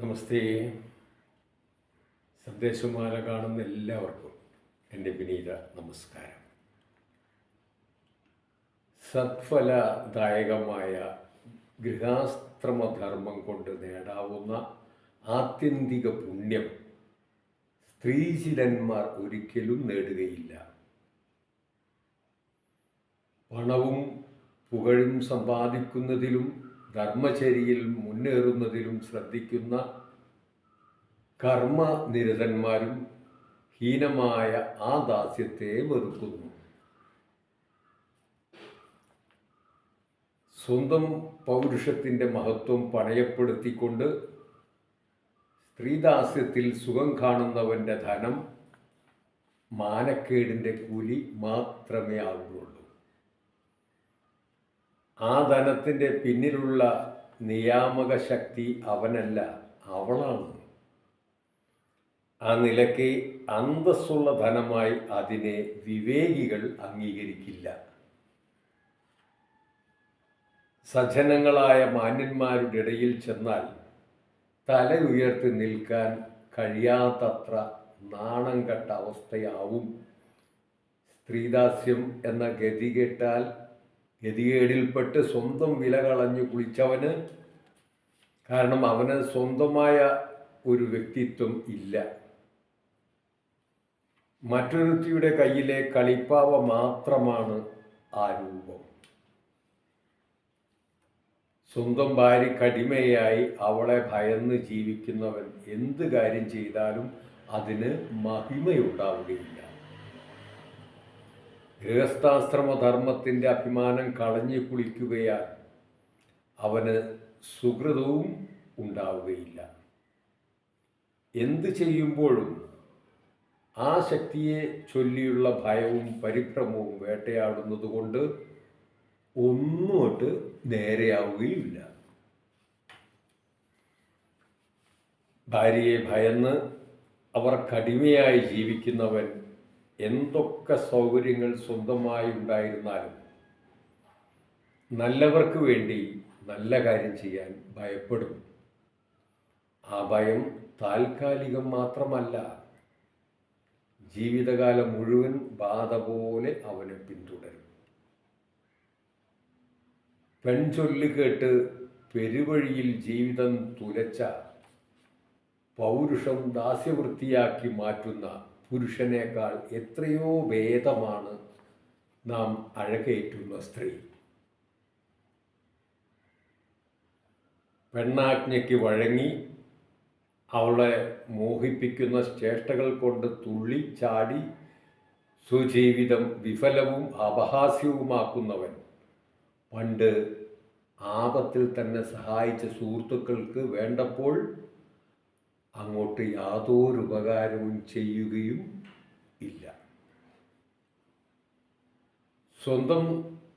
നമസ്തേ. സന്ദേശമാല കാണുന്ന എല്ലാവർക്കും എന്റെ വിനീത നമസ്കാരം. സത്ഫലദായകമായ ഗൃഹാശ്രമധർമ്മം കൊണ്ട് നേടാവുന്ന ആത്യന്തിക പുണ്യം സ്ത്രീശിലന്മാർ ഒരിക്കലും നേടുകയില്ല. പണവും പുകഴും സമ്പാദിക്കുന്നതിലും ധർമ്മചര്യയിൽ മുന്നേറുന്നതിലും ശ്രദ്ധിക്കുന്ന കർമ്മനിരതന്മാരും ഹീനമായ ആ ദാസ്യത്തെ വെറുക്കുന്നു. സ്വന്തം പൗരുഷത്തിന്റെ മഹത്വം പണയപ്പെടുത്തിക്കൊണ്ട് സ്ത്രീദാസ്യത്തിൽ സുഖം കാണുന്നവന്റെ ധനം മാനക്കേടിന്റെ കൂലി മാത്രമേ ആകുന്നുള്ളൂ. ആ ധനത്തിന്റെ പിന്നിലുള്ള നിയാമക ശക്തി അവനല്ല അവളാണ്. ആ നിലയ്ക്ക് അന്തസ്സുള്ള ധനമായി അതിനെ വിവേകികൾ അംഗീകരിക്കില്ല. സജ്ജനങ്ങളായ മാന്യന്മാരുടെ ഇടയിൽ ചെന്നാൽ തല ഉയർത്തി നിൽക്കാൻ കഴിയാത്തത്ര നാണം കെട്ട അവസ്ഥയാവും. സ്ത്രീദാസ്യം എന്ന ഗതി കേട്ടാൽ ഗതികേടിൽപ്പെട്ട് സ്വന്തം വില കളഞ്ഞു കുളിച്ചവന് കാരണം അവന് സ്വന്തമായ ഒരു വ്യക്തിത്വം ഇല്ല. മറ്റൊരുത്തിയുടെ കയ്യിലെ കളിപ്പാവ മാത്രമാണ് ആ രൂപം. സ്വന്തം ഭാര്യ കടിമയായി അവളെ ഭയന്ന് ജീവിക്കുന്നവൻ എന്ത് കാര്യം ചെയ്താലും അതിന് മഹിമയുണ്ടാവുകയില്ല. ഗൃഹസ്ഥാശ്രമധർമ്മത്തിന്റെ അഭിമാനം കളഞ്ഞു കുളിക്കുകയാൽ അവന് സുഹൃതവും ഉണ്ടാവുകയില്ല. എന്ത് ചെയ്യുമ്പോഴും ആ ശക്തിയെ ചൊല്ലിയുള്ള ഭയവും പരിഭ്രമവും വേട്ടയാടുന്നതുകൊണ്ട് ഒന്നുമൊട്ട് നേരെയാവുകയുമില്ല. ഭാര്യയെ ഭയന്ന് അവർ കടിമയായി ജീവിക്കുന്നവൻ എന്തൊക്കെ സൗകര്യങ്ങൾ സ്വന്തമായി ഉണ്ടായിരുന്നാലും നല്ലവർക്ക് വേണ്ടി നല്ല കാര്യം ചെയ്യാൻ ഭയപ്പെടും. ആ ഭയം താൽക്കാലികം മാത്രമല്ല ജീവിതകാലം മുഴുവൻ ബാധ പോലെ അവനെ പിന്തുടരും. പെൺചൊല്ലി കേട്ട് പെരുവഴിയിൽ ജീവിതം തുലച്ച പൗരുഷം ദാസ്യവൃത്തിയാക്കി മാറ്റുന്ന പുരുഷനേക്കാൾ എത്രയോ ഭേദമാണ് നാം അഴകേറ്റുള്ള സ്ത്രീ. പെണ്ണാജ്ഞയ്ക്ക് വഴങ്ങി അവളെ മോഹിപ്പിക്കുന്ന ചേഷ്ടകൾ കൊണ്ട് തുള്ളി ചാടി സുജീവിതം വിഫലവും അപഹാസ്യവുമാക്കുന്നവൻ പണ്ട് ആപത്തിൽ തന്നെ സഹായിച്ച സുഹൃത്തുക്കൾക്ക് വേണ്ടപ്പോൾ അങ്ങോട്ട് യാതൊരു ഉപകാരവും ചെയ്യുകയും ഇല്ല. സ്വന്തം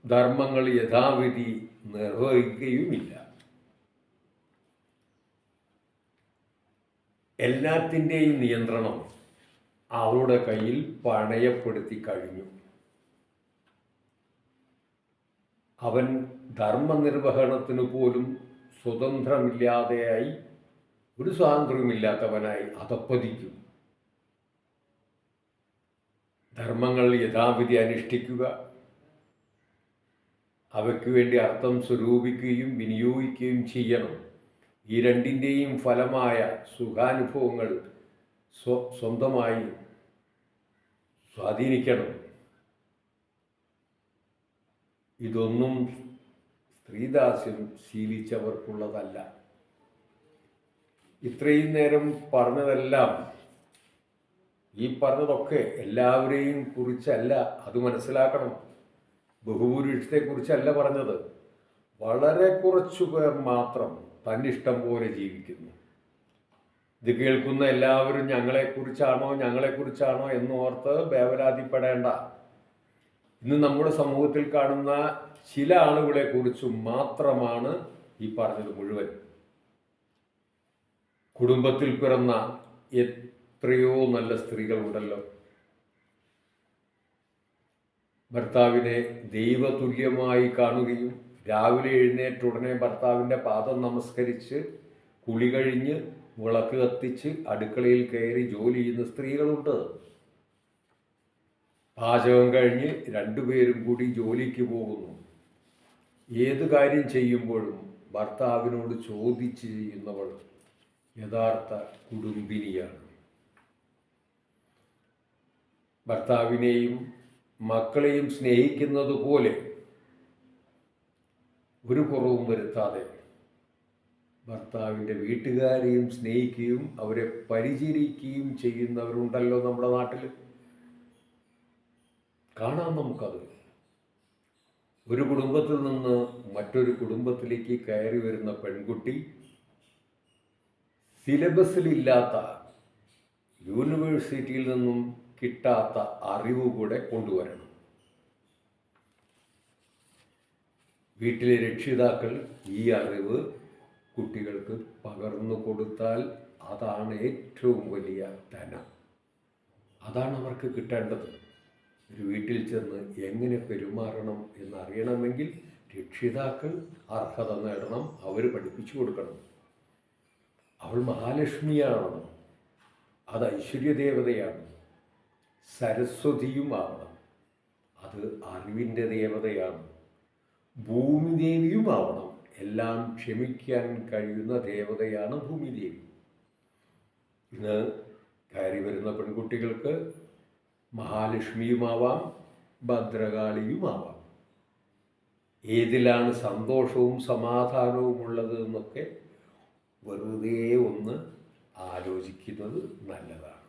ധർമ്മങ്ങൾ യഥാവിധി നിർവഹിക്കുകയുമില്ല. എല്ലാത്തിന്റെയും നിയന്ത്രണം അവളുടെ കയ്യിൽ പണയപ്പെടുത്തി കഴിഞ്ഞു. അവൻ ധർമ്മനിർവഹണത്തിന് പോലും സ്വതന്ത്രമില്ലാതെയായി ഒരു സ്വാതന്ത്ര്യമില്ലാത്തവനായി അതപ്പതിക്കും ധർമ്മങ്ങൾ യഥാവിധി അനുഷ്ഠിക്കുക. അവയ്ക്ക് വേണ്ടി അർത്ഥം സ്വരൂപിക്കുകയും വിനിയോഗിക്കുകയും ചെയ്യണം. ഈ രണ്ടിന്റെയും ഫലമായ സുഖാനുഭവങ്ങൾ സ്വ സ്വന്തമായി സ്വാധീനിക്കണം. ഇതൊന്നും സ്ത്രീദാസ്യം ശീലിച്ചവർക്കുള്ളതല്ല. ഇത്രയും നേരം പറഞ്ഞതെല്ലാം ഈ പറഞ്ഞതൊക്കെ എല്ലാവരെയും കുറിച്ചല്ല അത് മനസ്സിലാക്കണം. ബഹുഭൂരിഷ്ടത്തെക്കുറിച്ചല്ല പറഞ്ഞത്. വളരെ കുറച്ചു പേർ മാത്രം തന്നിഷ്ടം പോലെ ജീവിക്കുന്നു. ഇത് കേൾക്കുന്ന എല്ലാവരും ഞങ്ങളെക്കുറിച്ചാണോ ഞങ്ങളെക്കുറിച്ചാണോ എന്നോർത്ത് വേവലാതിപ്പെടേണ്ട. ഇന്ന് നമ്മുടെ സമൂഹത്തിൽ കാണുന്ന ചില ആളുകളെ കുറിച്ചും മാത്രമാണ് ഈ പറഞ്ഞത് മുഴുവൻ. കുടുംബത്തിൽ പിറന്ന എത്രയോ നല്ല സ്ത്രീകളുണ്ടല്ലോ. ഭർത്താവിനെ ദൈവതുല്യമായി കാണുകയും രാവിലെ എഴുന്നേറ്റ് ഉടനെ ഭർത്താവിന്റെ പാദം നമസ്കരിച്ച് കുളി കഴിഞ്ഞ് വിളക്ക് കത്തിച്ച് അടുക്കളയിൽ കയറി ജോലി ചെയ്യുന്ന സ്ത്രീകളുണ്ട്. പാചകം കഴിഞ്ഞ് രണ്ടുപേരും കൂടി ജോലിക്ക് പോകുന്നു. ഏത് കാര്യം ചെയ്യുമ്പോഴും ഭർത്താവിനോട് ചോദിച്ച് ചെയ്യുന്നവൾ യഥാർത്ഥ കുടുംബിനിയാണ്. ഭർത്താവിനെയും മക്കളെയും സ്നേഹിക്കുന്നത് പോലെ ഒരു കുറവും വരുത്താതെ ഭർത്താവിന്റെ വീട്ടുകാരെയും സ്നേഹിക്കുകയും അവരെ പരിചരിക്കുകയും ചെയ്യുന്നവരുണ്ടല്ലോ നമ്മുടെ നാട്ടിൽ കാണാം നമുക്കത്. ഒരു കുടുംബത്തിൽ നിന്ന് മറ്റൊരു കുടുംബത്തിലേക്ക് കയറി വരുന്ന പെൺകുട്ടി സിലബസിലില്ലാത്ത യൂണിവേഴ്സിറ്റിയിൽ നിന്നും കിട്ടാത്ത അറിവ് കൂടെ കൊണ്ടുവരണം. വീട്ടിലെ രക്ഷിതാക്കൾ ഈ അറിവ് കുട്ടികൾക്ക് പകർന്നു കൊടുത്താൽ അതാണ് ഏറ്റവും വലിയ ധനം. അതാണ് അവർക്ക് കിട്ടേണ്ടത്. ഒരു വീട്ടിൽ ചെന്ന് എങ്ങനെ പെരുമാറണം എന്നറിയണമെങ്കിൽ രക്ഷിതാക്കൾ അർഹത നേടണം അവർ പഠിപ്പിച്ചു കൊടുക്കണം. മഹാലക്ഷ്മിയാണ് അത് ഐശ്വര്യദേവതയാണ്. സരസ്വതിയുമാവണം അത് അറിവിന്റെ ദേവതയാണ്. ഭൂമിദേവിയുമാവണം എല്ലാം ക്ഷമിക്കാൻ കഴിയുന്ന ദേവതയാണ് ഭൂമിദേവി. ഇന്ന് കയറി വരുന്ന പെൺകുട്ടികൾക്ക് മഹാലക്ഷ്മിയുമാവാം ഭദ്രകാളിയുമാവാം. ഏതിലാണ് സന്തോഷവും സമാധാനവും ഉള്ളത് എന്നൊക്കെ വെറുതെ ഒന്ന് ആലോചിക്കുന്നത് നല്ലതാണ്.